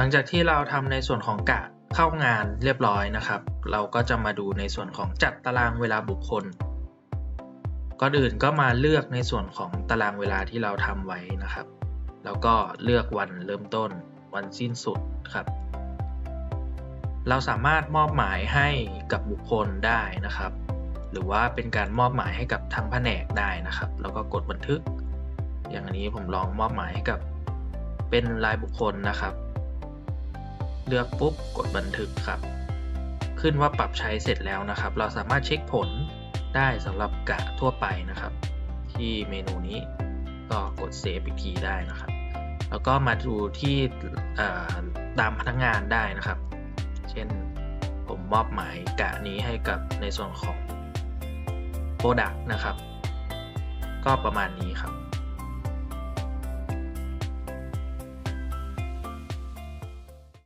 ลังจากที่เราทำในส่วนของกะเข้างานเรียบร้อยนะครับ เราก็จะมาดูในส่วนของจัดตารางเวลาบุคคล ก่อนอื่นก็มาเลือกในส่วนของตารางเวลาที่เราทำไว้นะครับ แล้วก็เลือกวันเริ่มต้น วันสิ้นสุดครับ เราสามารถมอบหมายให้กับบุคคลได้นะครับ หรือว่าเป็นการมอบหมายให้กับทางแผนกได้นะครับ แล้วก็กดบันทึก อย่างนี้ผมลองมอบหมายให้กับเป็นรายบุคคลนะครับ เลือกปุ๊บกดบันทึกครับ ขึ้นว่าปรับใช้เสร็จแล้วนะครับ เราสามารถเช็คผลได้สำหรับกะทั่วไปนะครับ ที่เมนูนี้ก็กดเซฟอีกทีได้นะครับ แล้วก็มาดูที่ตามพนักงานได้นะครับ เช่นผมมอบหมายกะนี้ให้กับในส่วนของ Product นะครับ ก็ประมาณนี้ครับ